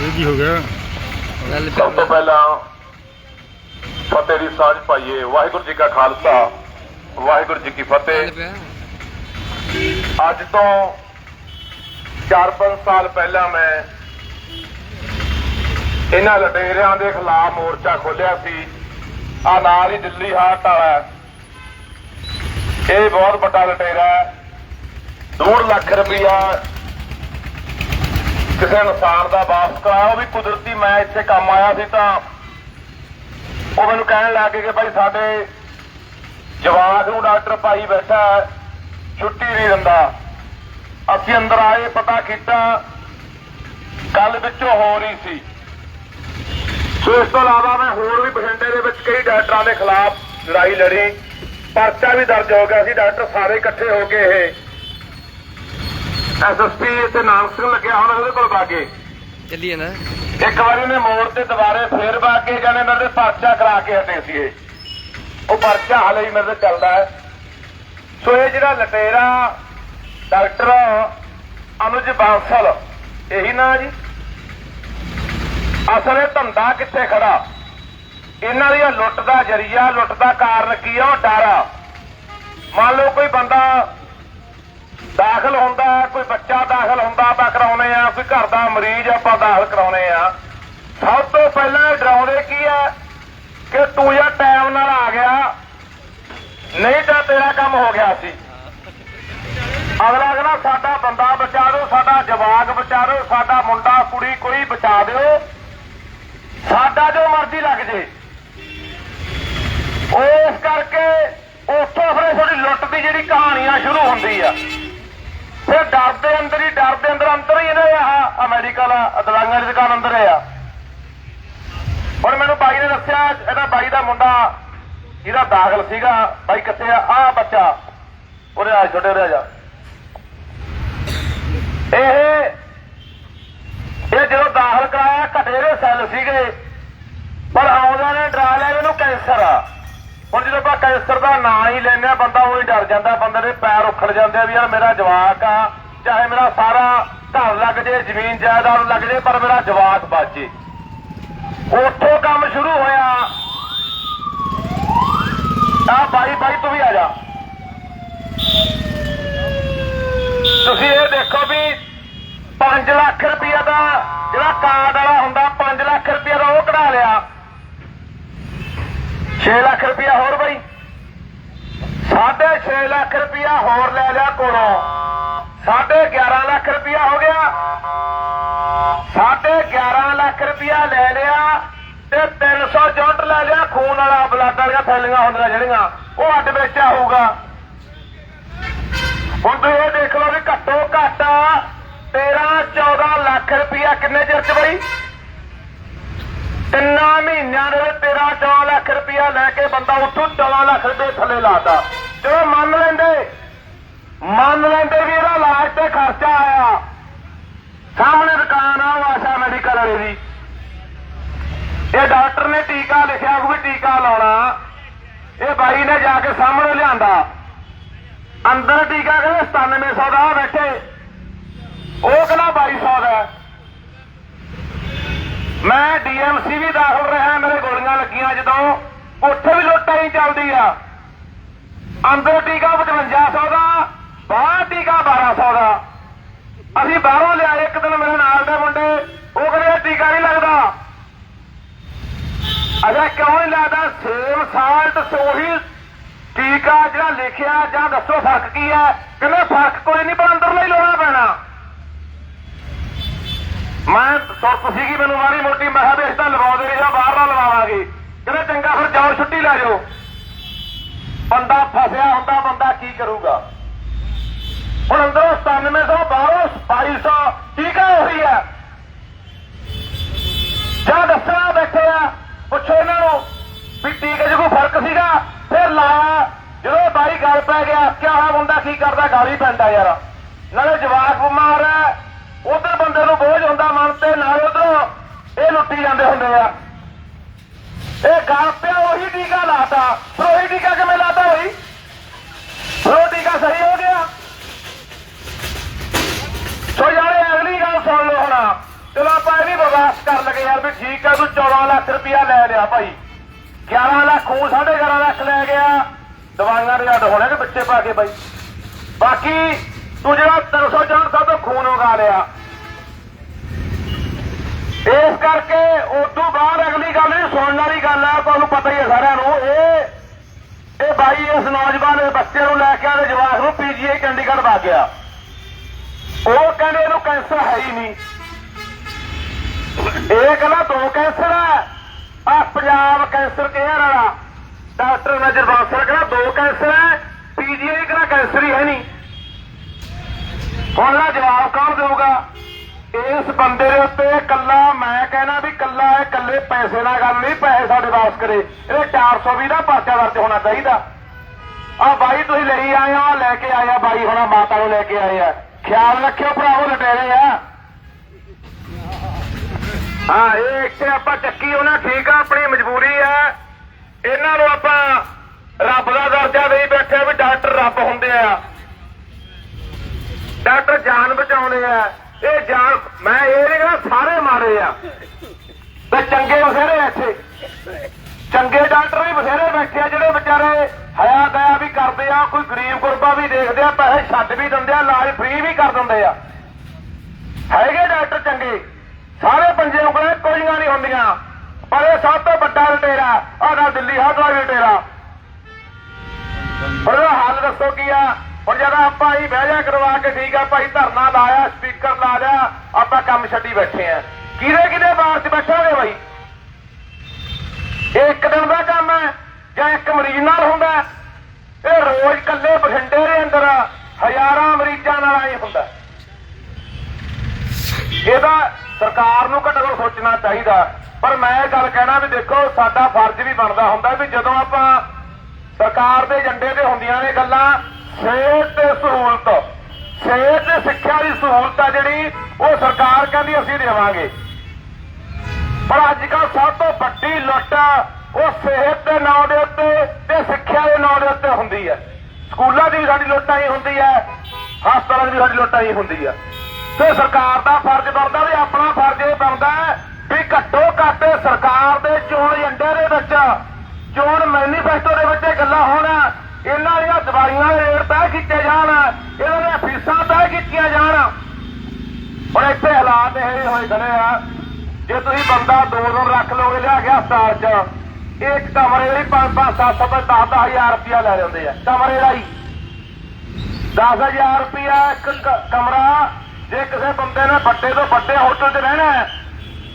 ਇਹ ਕੀ ਹੋ ਗਿਆ? ਸਭ ਤੋਂ ਪਹਿਲਾਂ ਫਤਿਹ ਦੀ ਸਾਂਝ ਪਾਈਏ। ਵਾਹਿਗੁਰੂ ਜੀ ਕਾ ਖਾਲਸਾ ਵਾਹਿਗੁਰੂ ਜੀ ਕੀ ਫਤਿਹ। ਅੱਜ ਤੋਂ 4-5 ਸਾਲ ਪਹਿਲਾਂ ਮੈਂ ਇਹਨਾਂ ਲਟੇਰਿਆਂ ਦੇ ਖਿਲਾਫ ਮੋਰਚਾ ਖੋਲਿਆ ਸੀ। ਆ ਨਾਲ ਹੀ ਦਿੱਲੀ ਹਾਟ ਵਾਲਾ। ਇਹ ਬਹੁਤ ਵੱਡਾ ਲਟੇਰਾ ਹੈ। 2 ਲੱਖ ਰੁਪਇਆ ਕਿਸੇ ਇਨਸਾਨ ਦਾ ਵਾਪਸ ਕਰਾਇਆ, ਉਹ ਵੀ ਕੁਦਰਤੀ ਮੈਂ ਇੱਥੇ ਕੰਮ ਆਇਆ ਸੀ ਤਾਂ ਉਹ ਮੈਨੂੰ ਕਹਿਣ ਲੱਗ ਗਏ ਕਿ ਭਾਈ ਸਾਡੇ ਜਵਾਕ ਨੂੰ ਡਾਕਟਰ ਭਾਈ ਬੈਠਾ ਛੁੱਟੀ ਨਹੀਂ ਦਿੰਦਾ। ਅਸੀਂ ਅੰਦਰ ਆਏ, ਪਤਾ ਕੀਤਾ ਕੱਲ ਵਿੱਚੋਂ ਹੋ ਰਹੀ ਸੀ। ਸੋ ਇਸ ਤੋਂ ਇਲਾਵਾ ਮੈਂ ਹੋਰ ਵੀ ਬਠਿੰਡੇ ਦੇ ਵਿੱਚ ਕਈ ਡਾਕਟਰਾਂ ਦੇ ਖਿਲਾਫ ਲੜਾਈ ਲੜੀ, ਪਰਚਾ ਵੀ ਦਰਜ ਹੋ ਗਿਆ ਸੀ, ਡਾਕਟਰ ਸਾਰੇ ਇਕੱਠੇ ਹੋ ਕੇ ਇਹ ਐਸਐਸਪੀ ਇੱਥੇ ਨਾਨਕ ਸਿੰਘ ਲੱਗਿਆ ਹੁਣ ਉਹਦੇ ਕੋਲ ਬਾਗੇ ਚੱਲੀਏ ਨਾ। ਇੱਕ ਵਾਰੀ ਨੇ ਮੋੜ ਤੇ ਦੁਬਾਰੇ ਫੇਰ ਬਾਗੇ ਜਾਣੇ ਮੇਰੇ ਤੇ ਪਰਚਾ ਕਰਾ ਕੇ ਹਟੇ ਸੀ ਇਹ ਉਹ ਪਰਚਾ ਹਾਲੇ ਹੀ ਮੇਰੇ ਤੇ ਚੱਲਦਾ ਹੈ। ਸੋ ਇਹ ਜਿਹੜਾ ਲਟੇਰਾ ਡਾਕਟਰ ਅਨੁਜ ਬਾਂਸਲ ਇਹੀ ਨਾ ਜੀ। ਅਸਲ ਇਹ ਧੰਦਾ ਕਿੱਥੇ ਖੜਾ? ਇਹਨਾਂ ਦੀ ਲੁੱਟ ਦਾ ਜਰੀਆ ਲੁੱਟ ਦਾ ਕਾਰਨ ਕੀ ਆ ਉਹ ਡਰ ਮੰਨ ਲਓ ਕੋਈ ਬੰਦਾ ਬੱਚਾ ਦਾਖਲ ਹੁੰਦਾ ਤਾਂ ਕਰਾਉਨੇ ਆ, ਕੋਈ ਘਰ ਦਾ ਮਰੀਜ਼ ਆਪਾਂ ਦਾਖਲ ਕਰਾਉਨੇ ਆ। ਸਭ ਤੋਂ ਪਹਿਲਾਂ ਡਰਾਉਂਦੇ ਕੀ ਹੈ ਕਿ ਤੂੰ ਜਾਂ ਟਾਈਮ ਨਾਲ ਆ ਗਿਆ, ਨਹੀਂ ਤਾਂ ਤੇਰਾ ਕੰਮ ਹੋ ਗਿਆ ਸੀ। ਅਗਲਾ ਕਹਿੰਦਾ, ਸਾਡਾ ਬੰਦਾ ਬਚਾ ਦਿਓ, ਸਾਡਾ ਜਵਾਕ ਬਚਾ ਦਿਓ, ਸਾਡਾ ਮੁੰਡਾ, ਕੁੜੀ ਕੋਈ ਬਚਾ ਦਿਓ। ਸਾਡਾ ਜੋ ਮਰਜ਼ੀ ਲੱਗ ਜੇ। ਉਸ ਕਰਕੇ ਉੱਥੋਂ ਫਿਰ ਤੁਹਾਡੀ ਲੁੱਟ ਦੀ ਜਿਹੜੀ ਆ, ਸ਼ੁਰੂ ਹੁੰਦੀ ਆ। ਫਿਰ ਡਰ ਦੇ ਅੰਦਰ ਹੀ, ਡਰ ਦੇ ਅੰਦਰ ਅੰਦਰ ਹੀ ਇਹਨਾਂ ਆ। ਦਾ ਦਵਾਈਆਂ ਦੀ ਦੁਕਾਨ ਅੰਦਰ ਆ। ਹੁਣ ਮੈਨੂੰ ਬਾਈ ਨੇ ਦੱਸਿਆ, ਇਹਦਾ ਬਾਈ ਦਾ ਮੁੰਡਾ ਜਿਹਦਾ ਦਾਖਲ ਸੀਗਾ। ਬਾਈ ਕਿੱਥੇ ਆ? ਆ ਬੱਚਾ। ਉਹਦੇ ਆ, ਛੋਟੇ ਉਹਦੇ ਆ ਜਾ। ਇਹ ਇਹ ਜਦੋਂ ਦਾਖਲ ਕਰਾਇਆ, ਘਟੇਰੇ ਸੈੱਲ ਸੀਗੇ। ਪਰ ਆਉਂਦਿਆਂ ਨੇ ਡਰਾ ਲਿਆ ਵੀ ਇਹਨੂੰ ਕੈਂਸਰ ਆ। ਹੁਣ ਜਦੋਂ ਆਪਾਂ ਕੈਂਸਰ ਦਾ ਨਾਂ ਹੀ ਲੈਂਦੇ ਆ ਬੰਦਾ ਉਹ ਹੀ ਡਰ ਜਾਂਦਾ, ਬੰਦੇ ਦੇ ਪੈਰ ਉਖੜ ਜਾਂਦੇ ਆ ਵੀ ਯਾਰ ਮੇਰਾ ਜਵਾਕ ਆ, ਚਾਹੇ ਮੇਰਾ ਸਾਰਾ ਘਰ ਲੱਗ ਜੇ, ਜ਼ਮੀਨ ਜਾਇਦਾਦ ਲੱਗ ਜੇ, ਪਰ ਮੇਰਾ ਜਵਾਕ ਬਚ ਜੇ। ਉੱਥੋਂ ਕੰਮ ਸ਼ੁਰੂ ਹੋਇਆ। ਆ ਬਾਈ ਬਾਈ ਤੂੰ ਵੀ ਆ ਜਾ। ਤੁਸੀਂ ਇਹ ਦੇਖੋ ਵੀ 5 ਲੱਖ ਰੁਪਇਆ ਦਾ ਜਿਹੜਾ ਕਾਰਡ ਵਾਲਾ ਹੁੰਦਾ 5 ਲੱਖ ਰੁਪਇਆ ਦਾ ਉਹ ਕਢਾ ਲਿਆ। 6 ਲੱਖ ਰੁਪਇਆ ਹੋਰ ਬਈ। ਸਾਢੇ 6 ਲੱਖ ਰੁਪਇਆ ਹੋਰ ਲੈ ਲਿਆ ਕੋਲੋਂ। ਸਾਢੇ 11 ਲੱਖ ਰੁਪਇਆ ਹੋ ਗਿਆ। ਸਾਢੇ 11 ਲੱਖ ਰੁਪਇਆ ਲੈ ਲਿਆ ਤੇ 300 ਜੁੱਟ ਲੈ ਲਿਆ। ਖੂਨ ਵਾਲਾ, ਬਲੱਡ ਵਾਲੀਆਂ ਥੈਲੀਆਂ ਹੁੰਦੀਆਂ ਜਿਹੜੀਆਂ, ਉਹ ਅੱਡ ਵਿੱਚ ਹੋਊਗਾ। ਹੁਣ ਤੁਸੀਂ ਇਹ ਦੇਖ ਲਓ ਵੀ ਘੱਟੋ ਘੱਟ 13 14 ਲੱਖ ਰੁਪਇਆ ਕਿੰਨੇ ਚਿਰ ਚ ਬਈ? ਤਿੰਨਾਂ ਮਹੀਨਿਆਂ ਦੇ ਵਿੱਚ 13 14 ਲੱਖ ਰੁਪਇਆ ਲੈ ਕੇ ਬੰਦਾ ਉੱਥੋਂ 14 ਲੱਖ ਰੁਪਏ ਥੱਲੇ ਲਾਤਾ। ਚਲੋ ਮੰਨ ਲੈਂਦੇ ਮੰਨ ਲੈਂਦੇ ਵੀ ਇਹਦਾ ਇਲਾਜ ਤੇ ਖਰਚਾ ਆਇਆ। ਸਾਹਮਣੇ ਦੁਕਾਨ ਆ ਆਸ਼ਾ ਮੈਡੀਕਲ ਵਾਲੇ ਦੀ। ਇਹ ਡਾਕਟਰ ਨੇ ਟੀਕਾ ਲਿਖਿਆ ਕੋਈ ਟੀਕਾ ਲਾਉਣਾ। ਇਹ ਬਾਈ ਨੇ ਜਾ ਕੇ ਸਾਹਮਣੇ ਲਿਆਂਦਾ। ਅੰਦਰ ਟੀਕਾ ਕਹਿੰਦੇ 9700 ਦਾ ਆਹ ਬੈਠੇ। ਉਹ ਕਹਿੰਦਾ 2200 ਦਾ। ਮੈਂ ਡੀਐਮਸੀ ਵੀ ਦਾਖਲ ਰਿਹਾ, ਮੇਰੇ ਗੋਲੀਆਂ ਲੱਗੀਆਂ ਜਦੋਂ ਉੱਥੇ ਵੀ ਲੁੱਟਾਂ ਹੀ ਚੱਲਦੀ ਆ। ਅੰਦਰ ਟੀਕਾ 5500 ਦਾ, ਬਾਹਰ ਟੀਕਾ 1200 ਦਾ। ਅਸੀਂ ਬਾਹਰੋਂ ਲਿਆਏ, ਇੱਕ ਦਿਨ ਮੇਰੇ ਨਾਲ ਦੇ ਮੁੰਡੇ, ਉਹ ਕਹਿੰਦੇ ਟੀਕਾ ਨਹੀਂ ਲੱਗਦਾ। ਅਜਾ ਕਿਉਂ ਨਹੀਂ ਲੱਗਦਾ? ਸੇਮ ਸਾਲਟ ਸੋਹੀ ਟੀਕਾ ਜਿਹੜਾ ਲਿਖਿਆ, ਜਾਂ ਦੱਸੋ ਫ਼ਰਕ ਕੀ ਹੈ? ਕਹਿੰਦੇ ਫ਼ਰਕ ਕੋਈ ਨਹੀਂ, ਪਰ ਅੰਦਰਲਾ ਹੀ ਲਾਉਣਾ ਪੈਣਾ। ਮੈਂ ਸੁਰਤ ਸੀਗੀ, ਮੈਨੂੰ ਮਾਰੀ ਮੋਟੀ, ਮੈਂ ਕਿਹਾ ਵੀ ਇਸ ਤਾਂ ਲਵਾਉਂਦੇ ਨਹੀਂ ਜਾਂ ਬਾਹਰ ਨਾਲ ਲਵਾਵਾਂਗੇ। ਕਹਿੰਦੇ, ਚੰਗਾ ਫਿਰ ਜਾਓ, ਛੁੱਟੀ ਲੈ ਜਾਓ। ਬੰਦਾ ਫਸਿਆ ਹੁੰਦਾ, ਬੰਦਾ ਕੀ ਕਰੂਗਾ? ਹੁਣ ਅੰਦਰੋਂ 9700 ਬਾਹਰੋਂ 2200 ਟੀਕਾ ਉਹੀ ਹੈ? ਜਾਂ ਦੱਸਣਾ ਬੈਠੇ ਆ, ਪੁੱਛੋ ਇਹਨਾਂ ਨੂੰ ਵੀ ਟੀਕੇ 'ਚ ਕੋਈ ਫ਼ਰਕ ਸੀਗਾ, ਫਿਰ ਲਾਇਆ। ਜਦੋਂ ਬਾਈ ਗੱਲ ਪੈ ਗਿਆ, ਕਿਆ ਆ ਮੁੰਡਾ, ਕੀ ਕਰਦਾ? ਗਾਲੀ ਪੈਂਦਾ ਯਾਰ। ਨਾਲੇ ਜਵਾਕ ਬਿਮਾਰ ਹੈ ਉਧਰ ਬੰਦੇ ਨੂੰ ਬੋਝ ਹੁੰਦਾ, ਮਨ ਤੇ ਨਾਲ ਉਧਰੋਂ ਇਹ ਲੁੱਟੀ ਜਾਂਦੇ ਹੁੰਦੇ ਆ। ਇਹ ਗੱਲ ਉਹੀ ਟੀਕਾ ਲਾਤਾ। ਫਿਰ ਉਹੀ ਟੀਕਾ ਕਿਵੇਂ ਲਾਤਾ ਹੋਈ? ਉਹ ਟੀਕਾ ਸਹੀ ਹੋ ਗਿਆ। ਸੋ ਯਾਰ, ਅਗਲੀ ਗੱਲ ਸੁਣ ਲਓ ਹੁਣ ਚਲੋ ਆਪਾਂ ਇਹ ਵੀ ਬਰਦਾਸ਼ਤ ਕਰ ਲਗੇ ਯਾਰ ਵੀ ਠੀਕ ਆ, ਤੂੰ 14 ਲੱਖ ਰੁਪਇਆ ਲੈ ਲਿਆ ਭਾਈ। 11 ਲੱਖ ਉਹ 11.5 ਲੱਖ ਲੈ ਗਿਆ। ਦਵਾਈਆਂ ਦੇ ਅੱਡ ਹੋਣੇ ਕਿ ਬੱਚੇ ਪਾ ਕੇ ਬਾਈ। ਬਾਕੀ ਤੂੰ ਜਿਹੜਾ 304 ਸਾਹਿਬ ਤੋਂ ਖੂਨ ਉਗਾ ਲਿਆ। ਇਸ ਕਰਕੇ ਉਦੋਂ ਬਾਅਦ ਅਗਲੀ ਗੱਲ ਇਹ ਸੁਣਨ ਵਾਲੀ ਗੱਲ ਆ ਤੁਹਾਨੂੰ ਪਤਾ ਹੀ ਹੈ ਸਾਰਿਆਂ ਨੂੰ, ਇਹ ਇਹ ਬਾਈ ਇਸ ਨੌਜਵਾਨ ਦੇ ਬੱਚੇ ਨੂੰ ਲੈ ਕੇ ਆਦੇ ਜਵਾਕ ਨੂੰ ਪੀਜੀਆਈ ਚੰਡੀਗੜ੍ਹ ਵਾ ਗਿਆ। ਉਹ ਕਹਿੰਦੇ ਇਹਨੂੰ ਕੈਂਸਰ ਹੈ ਹੀ ਨਹੀਂ। ਇਹ ਕਹਿੰਦਾ ਦੋ ਕੈਂਸਰ ਹੈ? ਆ ਪੰਜਾਬ ਕੈਂਸਰ ਕੇਅਰ ਵਾਲਾ। ਡਾਕਟਰ ਨਜਰ ਬਾਸਰ ਕਹਿੰਦਾ, ਦੋ ਕੈਂਸਰ ਹੈ, ਪੀਜੀਆਈ ਕਹਿੰਦਾ ਕੈਂਸਰ ਹੀ ਹੈ ਨਹੀਂ। ਹੁਣ ਨਾ ਜਵਾਬ ਕੌਣ ਦੇਊਗਾ? ਇਸ ਬੰਦੇ ਦੇ ਉੱਤੇ ਕੱਲਾ ਮੈਂ ਕਹਿਣਾ ਵੀ ਕੱਲਾ ਇਹ ਕੱਲੇ ਪੈਸੇ ਨਾਲ ਗੱਲ ਨਹੀਂ, ਪੈਸੇ ਸਾਡੇ ਵਾਪਸ ਕਰੇ। ਇਹਦੇ 420 ਦਾ ਪਰਚਾ ਦਰਜ ਹੋਣਾ ਚਾਹੀਦਾ। ਆ ਬਾਈ, ਤੁਸੀਂ ਲਈ ਆਏ ਆ ਲੈ ਕੇ ਆਏ ਆ ਬਾਈ, ਹੁਣਾ ਮਾਤਾ ਨੂੰ ਲੈ ਕੇ ਆਏ ਆ। ਖਿਆਲ ਰੱਖਿਓ ਭਰਾਵੋ, ਲਟੇਰੇ ਆ। ਹਾਂ, ਇਹ ਇੱਥੇ ਆਪਾਂ ਚੱਕੀ ਉਹਨਾਂ ਠੀਕ ਆ, ਆਪਣੀ ਮਜਬੂਰੀ ਆ। ਇਹਨਾਂ ਨੂੰ ਆਪਾਂ ਰੱਬ ਦਾ ਦਰਜਾ ਦੇਈ ਬੈਠੇ ਵੀ ਡਾਕਟਰ ਰੱਬ ਹੁੰਦੇ ਆ। ਡਾਕਟਰ ਜਾਨ ਬਚਾਉਣੇ ਆ। ਇਹ ਜਾਨ, ਮੈਂ ਇਹ ਨਹੀਂ ਕਹਿੰਦਾ ਸਾਰੇ ਮਾਰੇ ਆ। ਤੇ ਚੰਗੇ ਬਥੇਰੇ ਆ ਇੱਥੇ। ਚੰਗੇ ਡਾਕਟਰ ਵੀ ਬਥੇਰੇ ਬੈਠੇ ਆ ਜਿਹੜੇ ਵਿਚਾਰੇ ਹਯਾ ਦਇਆ ਵੀ ਕਰਦੇ ਆ, ਕੋਈ ਗਰੀਬ ਗੁਰਬਾ ਵੀ ਦੇਖਦੇ ਆ, ਪੈਸੇ ਛੱਡ ਵੀ ਦਿੰਦੇ ਆ, ਇਲਾਜ ਫ੍ਰੀ ਵੀ ਕਰ ਦਿੰਦੇ ਆ। ਹੈਗੇ ਡਾਕਟਰ ਚੰਗੇ। ਸਾਰੇ ਪੰਜੇ ਉਂਗਲਾਂ ਕੋਈਆਂ ਨਹੀਂ ਹੁੰਦੀਆਂ। ਪਰ ਇਹ ਸਭ ਤੋਂ ਵੱਡਾ ਲਟੇਰਾ, ਆਹ ਦਿੱਲੀ ਹੱਦ ਦਾ ਲਟੇਰਾ। ਹੁਣ ਹੱਲ ਦੱਸੋ ਕੀ ਆ? ਹੁਣ ਜਦੋਂ ਆਪਾਂ ਹੀ ਬਹਿ ਜਾ ਕਰਵਾ ਕੇ ਠੀਕ ਆ, ਭਾਈ ਧਰਨਾ ਲਾਇਆ, ਸਪੀਕਰ ਲਾ ਲਿਆ, ਆਪਾਂ ਕੰਮ ਛੱਡੀ ਬੈਠੇ ਆ ਕਿਹਦੇ ਕਿਹਦੇ ਬਾਹਰ ਚ ਬੈਠੋਗੇ ਬਾਈ ਇਹ ਇੱਕ ਦਿਨ ਦਾ ਕੰਮ ਹੈ ਜਾਂ ਇੱਕ ਮਰੀਜ਼ ਨਾਲ ਹੁੰਦਾ ਹੈ? ਇਹ ਰੋਜ਼ ਕੱਲੇ ਬਠਿੰਡੇ ਦੇ ਅੰਦਰ ਹਜ਼ਾਰਾਂ ਮਰੀਜ਼ਾਂ ਨਾਲ ਆਈ ਹੁੰਦਾ ਹੈ। ਇਹਦਾ ਸਰਕਾਰ ਨੂੰ ਘੱਟੋ ਘੱਟ ਸੋਚਣਾ ਚਾਹੀਦਾ ਪਰ ਮੈਂ ਇਹ ਗੱਲ ਕਹਿਣਾ ਵੀ ਦੇਖੋ, ਸਾਡਾ ਫਰਜ਼ ਵੀ ਬਣਦਾ ਹੁੰਦਾ ਵੀ ਜਦੋਂ ਆਪਾਂ ਸਰਕਾਰ ਦੇ ਏਜੰਡੇ ਤੇ ਹੁੰਦੀਆਂ ਨੇ ਗੱਲਾਂ ਸਿਹਤ ਤੇ ਸਹੂਲਤ। ਸਿਹਤ ਤੇ ਸਿੱਖਿਆ ਦੀ ਸਹੂਲਤ ਆ ਜਿਹੜੀ, ਉਹ ਸਰਕਾਰ ਕਹਿੰਦੀ ਅਸੀਂ ਦੇਵਾਂਗੇ। ਪਰ ਅੱਜ ਕੱਲ ਸਭ ਤੋਂ ਵੱਡੀ ਲੁੱਟ ਉਹ ਸਿਹਤ ਦੇ ਨਾਂ ਦੇ ਉੱਤੇ ਤੇ ਸਿੱਖਿਆ ਦੇ ਨਾਂ ਦੇ ਉੱਤੇ ਹੁੰਦੀ ਹੈ। ਸਕੂਲਾਂ ਦੀ ਵੀ ਸਾਡੀ ਲੁੱਟ ਆਈ ਹੁੰਦੀ ਹੈ, ਹਸਪਤਾਲਾਂ ਦੀ ਵੀ ਸਾਡੀ ਲੁੱਟ ਆਈ ਹੁੰਦੀ ਹੈ। ਤੇ ਸਰਕਾਰ ਦਾ ਫਰਜ਼ ਬਣਦਾ ਵੀ ਆਪਣਾ ਫਰਜ਼ ਇਹ ਬਣਦਾ ਵੀ ਘੱਟੋ ਘੱਟ ਸਰਕਾਰ ਦੇ ਚੋਣ ਏਜੰਡੇ ਦੇ ਵਿੱਚ, ਚੋਣ ਮੈਨੀਫੈਸਟੋ ਦੇ ਵਿੱਚ ਇਹ ਗੱਲਾਂ ਹੋਣ। ਇਹਨਾਂ ਦੀਆਂ ਦਵਾਈਆਂ ਦੇ ਰੇਟ ਤੈਅ ਕੀਤੇ ਜਾਣ, ਇਹਨਾਂ ਦੀਆਂ ਫੀਸਾਂ ਤੈਅ ਕੀਤੀਆਂ ਜਾਣ। ਹੁਣ ਇੱਥੇ ਹਾਲਾਤ ਇਹ ਹੋਏ ਖੜੇ ਆ, ਜੇ ਤੁਸੀਂ ਬੰਦਾ ਦੋ ਦਿਨ ਰੱਖ ਲਓਗੇ ਲਿਆ ਕੇ ਹਸਪਤਾਲ 'ਚ, ਇੱਕ ਕਮਰੇ ਦੀ 5-5 7-7 10 ਹਜ਼ਾਰ ਰੁਪਇਆ ਲੈ ਜਾਂਦੇ ਆ, ਕਮਰੇ ਦਾ ਹੀ 10000 ਰੁਪਇਆ ਇੱਕ ਕਮਰਾ, ਜੇ ਕਿਸੇ ਬੰਦੇ ਨੇ ਵੱਡੇ ਤੋਂ ਵੱਡੇ ਹੋਟਲ 'ਚ ਰਹਿਣਾ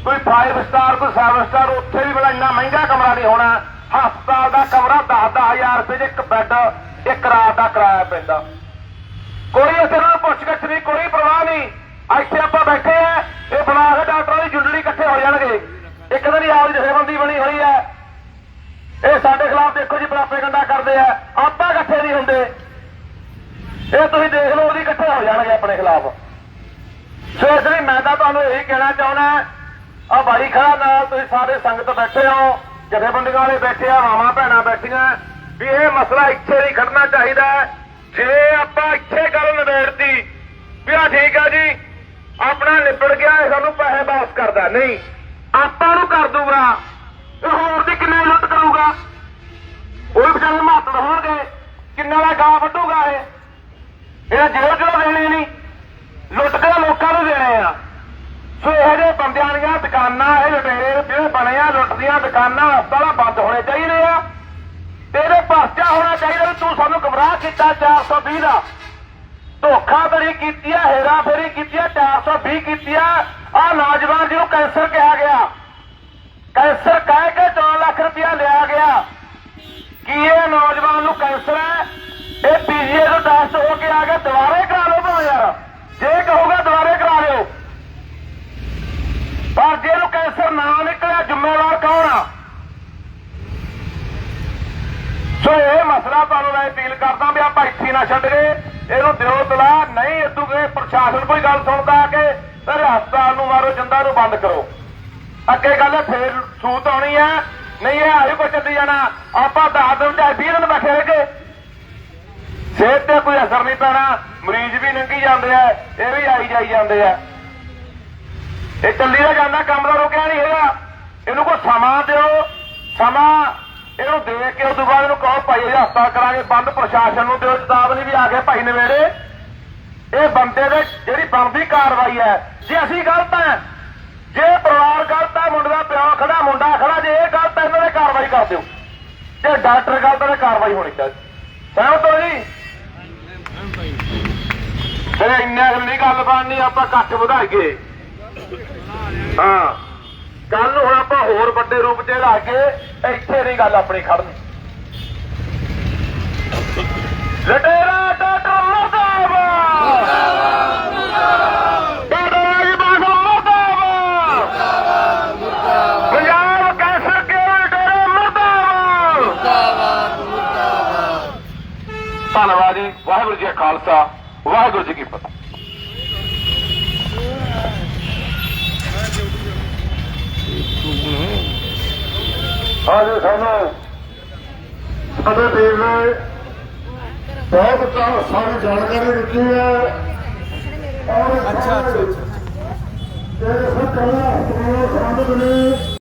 ਕੋਈ 5 ਸਟਾਰ ਕੋਈ 7 ਸਟਾਰ ਉੱਥੇ ਵੀ ਬੜਾ ਇੰਨਾ ਮਹਿੰਗਾ ਕਮਰਾ ਨਹੀਂ ਹੋਣਾ। ਹਸਪਤਾਲ ਦਾ ਕਮਰਾ 10-10000 ਰੁਪਏ 'ਚ ਇੱਕ ਬੈੱਡ ਇੱਕ ਰਾਤ ਦਾ ਕਿਰਾਇਆ ਪੈਂਦਾ ਕੋਈ ਇਸ ਤਰ੍ਹਾਂ ਪੁੱਛਗਿੱਛ ਨਹੀਂ, ਕੋਈ ਪਰਵਾਹ ਨਹੀਂ। ਇੱਥੇ ਆਪਾਂ ਬੈਠੇ ਆ, ਇਹ ਬਣਾ ਕੇ ਡਾਕਟਰਾਂ ਦੀ ਜੁੰਡਲੀ ਇਕੱਠੇ ਹੋ ਜਾਣਗੇ। ਇੱਕ ਦਿਨ ਆਪ ਜਥੇਬੰਦੀ ਬਣੀ ਹੋਈ ਹੈ ਇਹ ਸਾਡੇ ਖਿਲਾਫ ਦੇਖੋ ਜੀ ਬਲਾਪੇ ਗੰਡਾ ਕਰਦੇ ਆ। ਆਪਾਂ ਇਕੱਠੇ ਨਹੀਂ ਹੁੰਦੇ। ਇਹ ਤੁਸੀਂ ਦੇਖ ਲਓ, ਉਹਦੀ ਇਕੱਠੇ ਹੋ ਜਾਣਗੇ ਆਪਣੇ ਖਿਲਾਫ। ਸੋ ਇਸ ਲਈ ਮੈਂ ਤਾਂ ਤੁਹਾਨੂੰ ਇਹੀ ਕਹਿਣਾ ਚਾਹੁੰਦਾ ਆ ਬਾਈ ਖੜਾ ਨਾਲ ਤੁਸੀਂ ਸਾਰੇ ਸੰਗਤ ਬੈਠੇ ਹੋ। ਜਥੇਬੰਦੀਆਂ ਵਾਲੇ ਬੈਠੇ ਆ, ਮਾਵਾਂ ਭੈਣਾਂ ਬੈਠੀਆਂ, ਵੀ ਇਹ ਮਸਲਾ ਇੱਥੇ ਨਹੀਂ ਖੜਨਾ ਚਾਹੀਦਾ। ਜੇ ਆਪਾਂ ਇੱਥੇ ਗੱਲ ਨਿਬੇੜਤੀ, ਵੀ ਆ ਠੀਕ ਆ ਜੀ, ਆਪਣਾ ਨਿਬੜ ਗਿਆ ਇਹ ਸਾਨੂੰ ਪੈਸੇ ਵਾਪਸ ਕਰਦਾ। ਨਹੀਂ, ਆਪਾਂ ਨੂੰ ਕਰ ਦੂਗਾ। ਇਹ ਹੋਰ ਦੀ ਕਿੰਨੇ ਲੁੱਟ ਕਰੂਗਾ ਉਹ ਵੀ ਵਿਚਾਰੇ ਮਾਤੜ ਹੋਣਗੇ ਕਿੰਨਾ ਦਾ ਗਾਂ ਵੱਢੂਗਾ ਇਹ ਇਹਦਾ ਜਿਹੜਾ ਜਿਹੜਾ ਦੇਣੇ ਨਹੀਂ ਲੁੱਟ ਕੇ ਲੋਕਾਂ ਨੂੰ ਦੇਣੇ ਆ ਸੋ ਇਹੋ ਜਿਹੇ ਬੰਦਿਆਂ ਦੀਆਂ ਦੁਕਾਨਾਂ ਇਹ ਲੁਟੇਰੇ ਜਿਹੜੇ ਬਣੇ ਆ ਲੁੱਟ ਦੀਆਂ ਦੁਕਾਨਾਂ, ਹਸਪਤਾਲਾਂ ਬੰਦ ਹੋਣੇ ਚਾਹੀਦੇ ਆ। ਤੇਰੇ ਪਰਚਾ ਹੋਣਾ ਚਾਹੀਦਾ ਵੀ ਤੂੰ ਸਾਨੂੰ ਗਮਰਾਹ ਕੀਤਾ 420 ਦਾ? ਧੋਖਾਧੜੀ ਕੀਤੀ ਆ ਹੇਰਾ ਫੇਰੀ ਕੀਤੀ ਆ 420 ਕੀਤੀ ਆ। ਆ ਨੌਜਵਾਨ ਜਿਹਨੂੰ ਕੈਂਸਰ ਕਿਹਾ ਗਿਆ। ਕੈਂਸਰ ਕਹਿ ਕੇ 4 ਲੱਖ ਰੁਪਇਆ ਲਿਆ ਗਿਆ। ਕੀ ਇਹ ਨੌਜਵਾਨ ਨੂੰ ਕੈਂਸਰ ਹੈ? ਇਹ ਪੀਜੀਏ ਤੋਂ ਟੈਸਟ ਹੋ ਕੇ ਆ ਗਿਆ, ਦੁਬਾਰੇ ਕਰਾ ਲਓ ਭਾਵੇਂ ਯਾਰ। ਜੇ ਕਹੋਗਾ ਦੁਬਾਰੇ ਕਰਾ ਲਿਓ। ਪਰ ਜੇ ਇਹਨੂੰ ਨਿਕਲਿਆ ਜ਼ਿੰਮੇਵਾਰ ਕੌਣ ਆ ਸੋ ਇਹ ਮਸਲਾ ਤੁਹਾਨੂੰ ਮੈਂ ਅਪੀਲ ਕਰਦਾ ਵੀ ਆਪਾਂ ਇੱਥੇ ਹੀ ਨਾ ਛੱਡ ਗਏ ਇਹਨੂੰ ਦਿਓ ਤਲਾ ਨਹੀਂ ਇਦੋਂ ਪ੍ਰਸ਼ਾਸਨ ਕੋਈ ਗੱਲ ਸੁਣਦਾ ਆ ਕੇ ਤੇ ਹਸਪਤਾਲ ਨੂੰ ਮਾਰੋ, ਜੰਦਾ ਨੂੰ ਬੰਦ ਕਰੋ। ਅੱਗੇ ਗੱਲ ਫੇਰ ਸੂਤ ਆਉਣੀ ਹੈ ਨਹੀਂ, ਇਹ ਆਹੀ ਕੋ ਚੱਲੀ ਜਾਣਾ। ਆਪਾਂ 10 ਦਿਨ ਚਾਹੇ 20 ਦਿਨ ਬੈਠੇ ਰਹਿ ਗਏ ਸਿਹਤ ਤੇ ਕੋਈ ਅਸਰ ਨਹੀਂ ਪੈਣਾ। ਮਰੀਜ਼ ਵੀ ਲੰਘੀ ਜਾਂਦੇ ਆ, ਇਹ ਵੀ ਆਈ ਜਾਈ ਜਾਂਦੇ ਆ। ਇਹ ਚੱਲੀ ਦਾ ਜਾਂਦਾ, ਕੰਮ ਦਾ ਰੋਕਿਆ ਨਹੀਂ ਹੈਗਾ। ਇਹਨੂੰ ਕੋਈ ਸਮਾਂ ਦਿਓ। ਸਮਾਂ ਇਹਨੂੰ ਦੇਖ ਕੇ ਉਸ ਤੋਂ ਬਾਅਦ ਇਹਨੂੰ ਕਹੋ, ਭਾਈ ਇਹ ਕਰਾਂਗੇ, ਬੰਦ ਪ੍ਰਸ਼ਾਸਨ ਨੂੰ ਦਿਓ ਚੇਤਾਵਨੀ ਵੀ ਆ ਕੇ ਭਾਈ ਨਵੇੜੇ। ਇਹ ਬੰਦੇ ਦੇ ਜਿਹੜੀ ਬਣਦੀ ਕਾਰਵਾਈ ਹੈ, ਜੇ ਅਸੀਂ ਗਲਤ ਹੈ, ਜੇ ਪਰਿਵਾਰ ਗਲਤ ਹੈ, ਮੁੰਡੇ ਦਾ ਪਿਓ ਖੜਾ, ਮੁੰਡਾ ਖੜਾ, ਜੇ ਇਹ ਗਲਤ ਹੈ, ਇਹਨਾਂ ਦੇ ਕਾਰਵਾਈ ਕਰ ਦਿਓ। ਜੇ ਡਾਕਟਰ ਗਲਤ ਹੈ ਕਾਰਵਾਈ ਹੋਣੀ ਚਾਹੀਦੀ। ਸਹਿਮਤ ਹੋ ਜੀ? ਤੇ ਇੰਨਾ ਨਹੀਂ ਗੱਲ ਬਣਨੀ, ਆਪਾਂ ਇਕੱਠ ਵਧਾਈਏ। ਹਾਂ। ਕੱਲ ਨੂੰ ਹੁਣ ਆਪਾਂ ਹੋਰ ਵੱਡੇ ਰੂਪ 'ਚ ਲਾ ਕੇ ਇੱਥੇ ਨਹੀਂ ਗੱਲ ਆਪਣੀ ਖੜਨੀ ਲਟੇਰਾ ਡਾਕਟਰ ਮੁਰਦਾਬਾਦ! ਡਾਕਟਰ ਰਾਜ ਬਾਗਲ ਮੁਰਦਾਬਾਦ! ਪੰਜਾਬ ਕੈਂਸਰ ਕੇਅਰ ਲਟੇਰਾ ਧੰਨਵਾਦ ਜੀ, ਵਾਹਿਗੁਰੂ ਜੀ ਕਾ ਖਾਲਸਾ, ਵਾਹਿਗੁਰੂ ਜੀ ਕੀ ਫਤਿਹ। ਅੱਜ ਸਾਨੂੰ ਸਾਡੇ ਵੀਰ ਨੇ ਬਹੁਤ ਤਾਂ ਸਾਰੀ ਜਾਣਕਾਰੀ ਦਿੱਤੀ ਹੈ। ਅੱਛਾ ਅੱਛਾ ਅੱਛਾ। ਤੇ ਸਭ ਕਲਾ ਹਸਪਤਾਲ ਸੰਬੰਧਿਤ ਨੇ।